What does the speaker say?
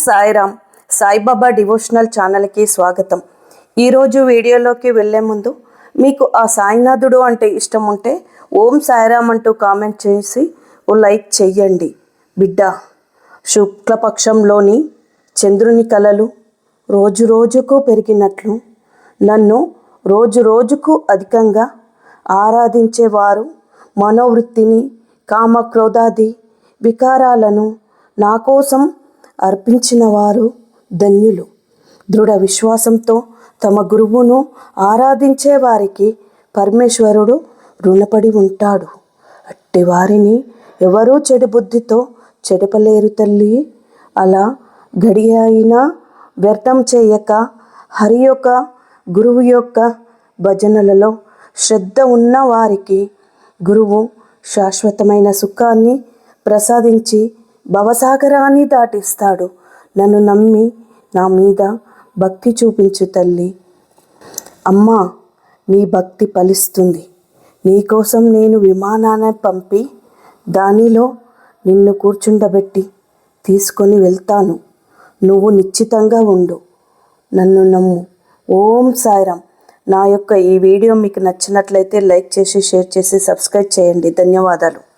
Sairam Saibaba devotional ఛానల్కి స్వాగతం. ఈరోజు వీడియోలోకి వెళ్ళే ముందు మీకు ఆ సాయినాథుడు అంటే ఇష్టం ఉంటే ఓం సాయిరామ్ అంటూ కామెంట్ చేసి ఓ లైక్ చెయ్యండి. బిడ్డ శుక్లపక్షంలోని చంద్రుని కలలు రోజు రోజుకు పెరిగినట్లు నన్ను రోజు రోజుకు అధికంగా ఆరాధించేవారు మనోవృత్తిని కామక్రోధాది వికారాలను నా కోసం అర్పించిన వారు ధన్యులు. దృఢ విశ్వాసంతో తమ గురువును ఆరాధించే వారికి పరమేశ్వరుడు రుణపడి ఉంటాడు. అట్టి వారిని ఎవరూ చెడు బుద్ధితో చెడపలేరు తల్లి. అలా గడి అయినా వ్యర్థం చేయక హరి యొక్క గురువు యొక్క భజనలలో శ్రద్ధ ఉన్న వారికి గురువు శాశ్వతమైన సుఖాన్ని ప్రసాదించి భవసాగరాన్ని దాటిస్తాడు. నన్ను నమ్మి నా మీద భక్తి చూపించు తల్లి. అమ్మా నీ భక్తి ఫలిస్తుంది. నీకోసం నేను విమానాన్ని పంపి దానిలో నిన్ను కూర్చుండబెట్టి తీసుకొని వెళ్తాను. నువ్వు నిశ్చితంగా ఉండు. నన్ను నమ్ము. ఓం సాయిరామ్. నా యొక్క ఈ వీడియో మీకు నచ్చినట్లయితే లైక్ చేసి షేర్ చేసి సబ్స్క్రైబ్ చేయండి. ధన్యవాదాలు.